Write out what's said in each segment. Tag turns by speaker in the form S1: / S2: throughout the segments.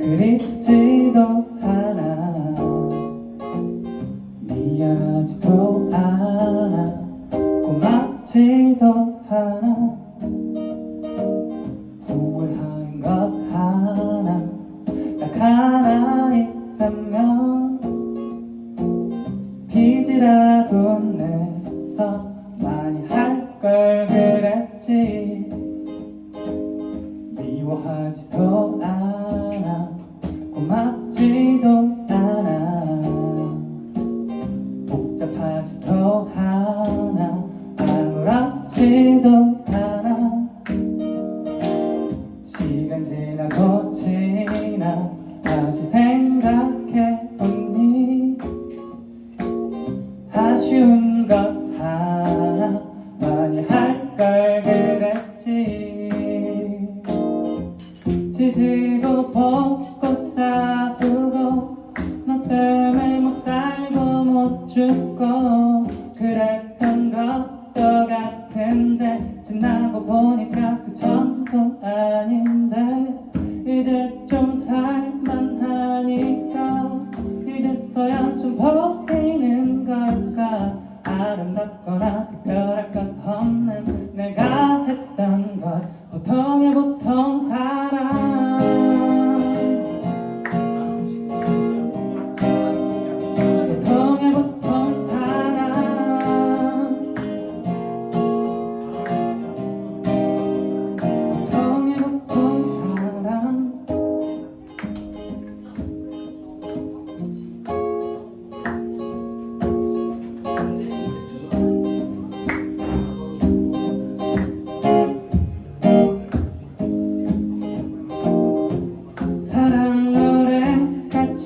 S1: 고맙지도 않아. 미안하지도 않아. 고맙지도 않아. 후회하는 것 하나 딱 하나 있다면 빚이라도 내서 많이 할 걸 그랬지 고맙지도 않아. 복잡하지도 않아 아무렇지도 않아. 시간 지나고 지나 다시 생각해 보니 아쉬운 것 하나. 많이 할 걸 그랬지. 지지 죽고 그랬던 것도 같은데 지나고 보니까 그 전도 아닌데 이제 좀 살만하니까 이제서야 좀 보이는 걸까? 아름답거나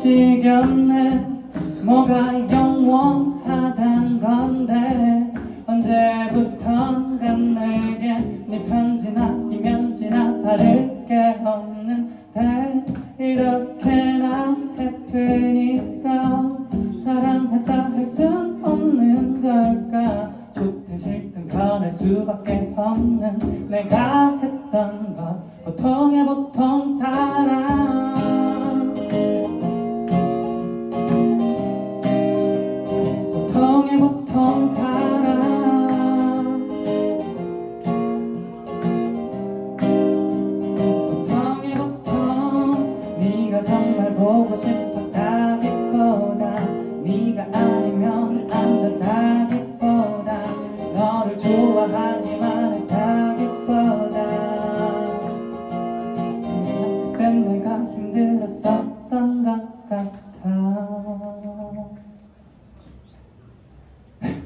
S1: 겼네. 뭐가 영원하단 건데 언제부턴가 내게 네 편지나 이면지나 다를 게 없는데 이렇게나 예쁘니까 사랑했다 할 순 없는 걸까? 좋든 싫든 변할 수밖에 없는 내가 했던 것. 보통의 보통 사람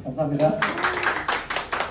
S1: 감사합니다